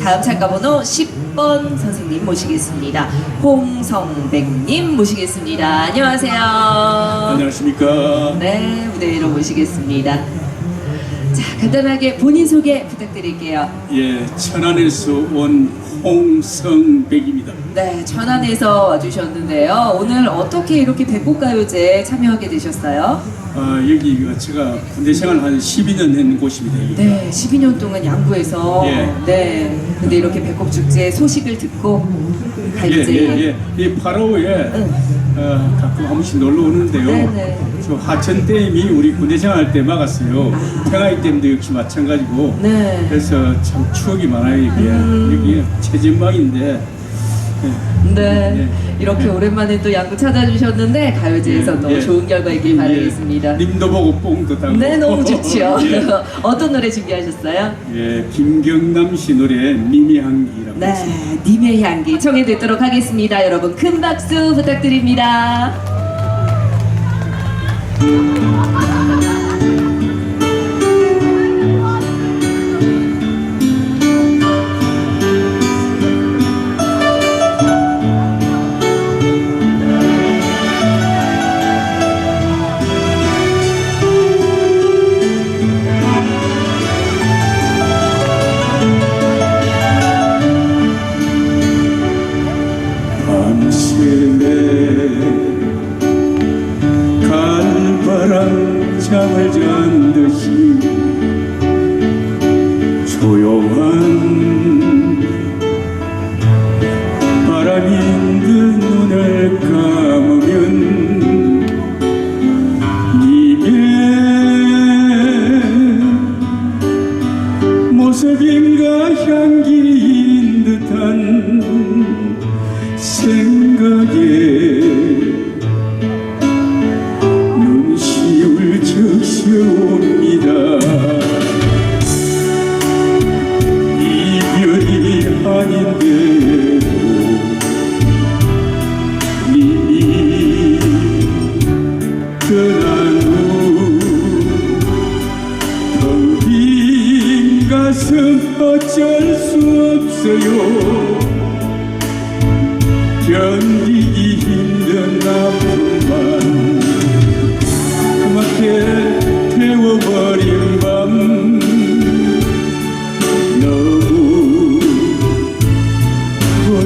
다음 참가번호 10번 선생님 모시겠습니다. 홍성백님 모시겠습니다. 안녕하세요. 안녕하십니까. 네, 무대 위로 모시겠습니다. 자, 간단하게 본인 소개 부탁드릴게요. 예, 천안에서 온 홍성백입니다. 네, 천안에서 와주셨는데요. 오늘 어떻게 이렇게 백곡가요제 참여하게 되셨어요? 아, 여기가 제가 군대 생활 한 12년 한 곳입니다. 여기. 네, 12년 동안 양구에서 예. 네, 근데 이렇게 백곡 축제 소식을 듣고 예, 가요제 예, 예. 이 파로에 응. 어, 가끔 한 번씩 놀러 오는데요. 네네. 저 하천댐이 우리 군대 생활 때 막았어요. 평화이댐도 역시 마찬가지고. 네. 그래서 참 추억이 많아요, 이게. 음. 여기 최전방인데. 예. 네, 이렇게 예. 오랜만에 또 양구 찾아주셨는데 가요제에서 예, 또 예. 좋은 결과 있길 예, 바라겠습니다. 님도 보고 뽕도 따고. 네, 너무 좋지요. 예. 어떤 노래 준비하셨어요? 예, 김경남 씨 노래 미미향기라고 네, 있습니다. 님의 향기 청해 듣도록 하겠습니다. 여러분 큰 박수 부탁드립니다. 잔 듯이 조용한 바람이 든 눈을 감 的。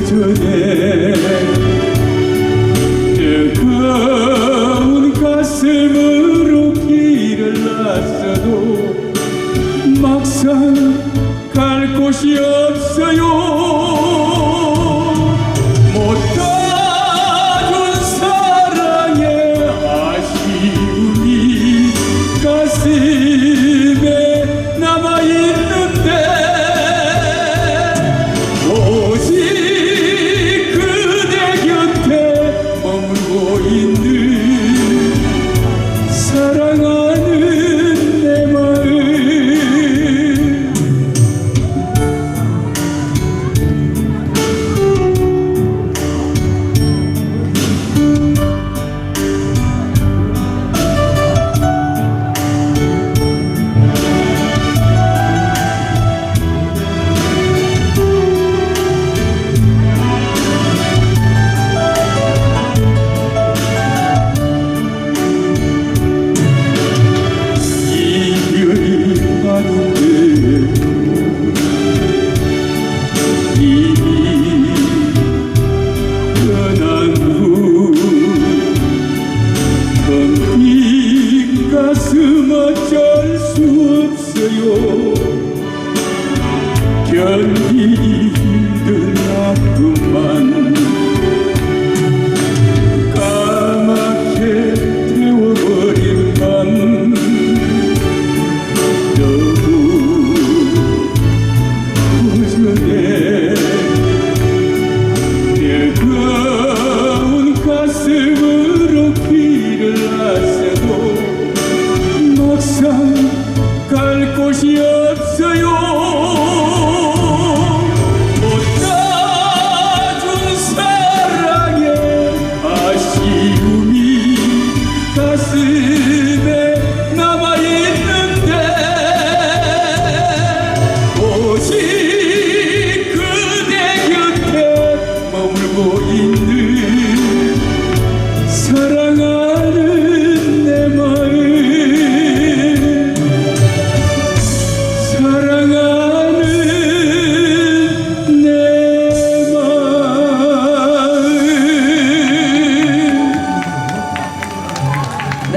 today. 알고 있는